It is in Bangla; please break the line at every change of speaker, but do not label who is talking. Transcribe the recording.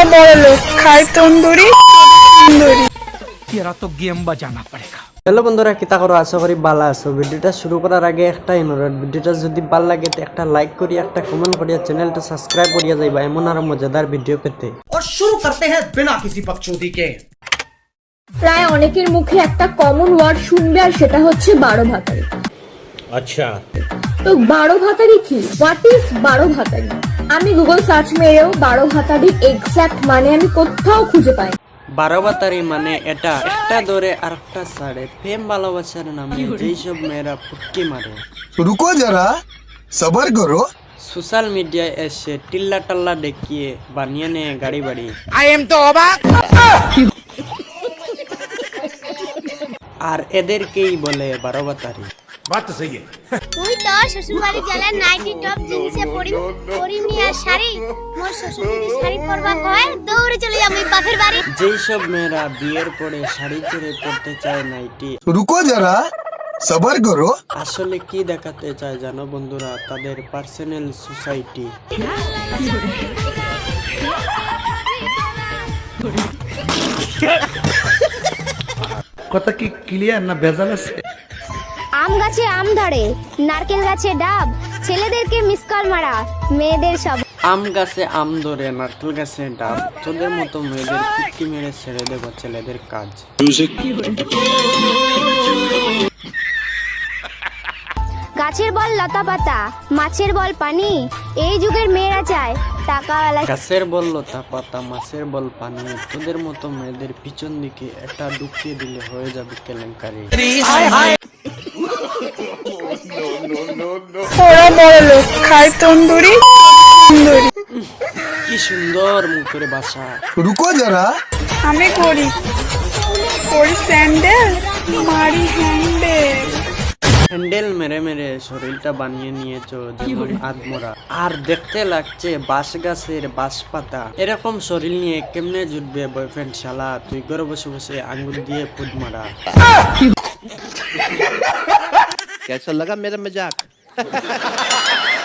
ওরা বড় লোক খায় তন্দুরি তন্দুরি
तेरा तो गेम बजाना पड़ेगा
হ্যালো বন্ধুরা কিতা করো আশা করি ভালো আছো ভিডিওটা শুরু করার আগে একটা অনুরোধ ভিডিওটা যদি ভালো লাগে তো একটা লাইক করি একটা কমেন্ট করিয়া চ্যানেলটা সাবস্ক্রাইব করিয়া যাইবা এমন আরো মজাদার ভিডিও পেতে
और शुरू करते हैं बिना किसी बकचोदी के
প্রায় অনেকের মুখে একটা কমন ওয়ার্ড শুনবে আর সেটা হচ্ছে বারো ভাতারি আচ্ছা তো বারো ভাতারি কি হোয়াট ইজ বারো ভাতারি আমি গুগল সার্চ মেরেও বারো ভাতারির এক্স্যাক্ট মানে আমি কোথাও খুঁজে পাই
বারো ভাতারি মানে এটা একটা দরে আর একটা সাড়ে প্রেম ভালোবাসার নামে যেইসব মেয়েরা ফুটকি মারে।
রুকো যারা সবার করো।
সোশ্যাল মিডিয়ায় এসে টিল্লা টাল্লা দেখিয়ে বানিয়ে নে গাড়ি বাড়ি।
আই এম তো অবাক
আর এদেরকেই বলে বারো ভাতারি।
বাত তো সহি তুই তো শ্বশুর বাড়ি গেলে নাইটি টপ জিনিসে পরি পরি আর শাড়ি মোর শ্বশুর শাড়ি পরবা কয়? দৌড়ে চলে যাম আমি বাপের বাড়ি।
যেই সব মেয়েরা বিয়ের পরে শাড়ি ছেড়ে পড়তে চায় নাইটি
রুকো যারা সবার করো।
আসলে কি দেখাতে চায় জানো বন্ধুরা? তাদের পার্সোনাল সোসাইটি
কত কি ক্লিয়ার না বেজাল আছে?
আম গাছে আম ধরে নারকেল গাছে ডাব ছেলেদেরকে মিস কল মারা মেয়েদের সব
আম গাছে আম ধরে নারকেল গাছে ডাব তোদের মতো মেয়েদের কুটকি মেরে ছেড়ে দেবো ছেলেদের কাজ।
গাছের বল লতা পাতা মাছের বল পানি এই যুগের মেয়েরা চায় টাকাওয়ালা
গাছের বল লতা পাতা মাছের বল পানি তোদের মতো মেয়েদের পিছন দিকে একটা ঢুকিয়ে দিলে হয়ে যাবে কেলেঙ্কারি। কি সুন্দর মুখ করে বাসা।
রুকো যারা।
আমি করি। করি স্যান্ডেল মারি হ্যান্ডেল।
হ্যান্ডেল মেরে মেরে শরীরটা বানিয়ে নিয়েছ জীবন আদমরা আর দেখতে লাগছে বাঁশ গাছের বাঁশ পাতা। এরকম শরীর নিয়ে কেমনে জুটবে বয়ফ্রেন্ড শালা? তুই ঘরে বসে বসে আঙ্গুল দিয়ে ফুট মারা।
कैसा लगा मेरा मज़ाक?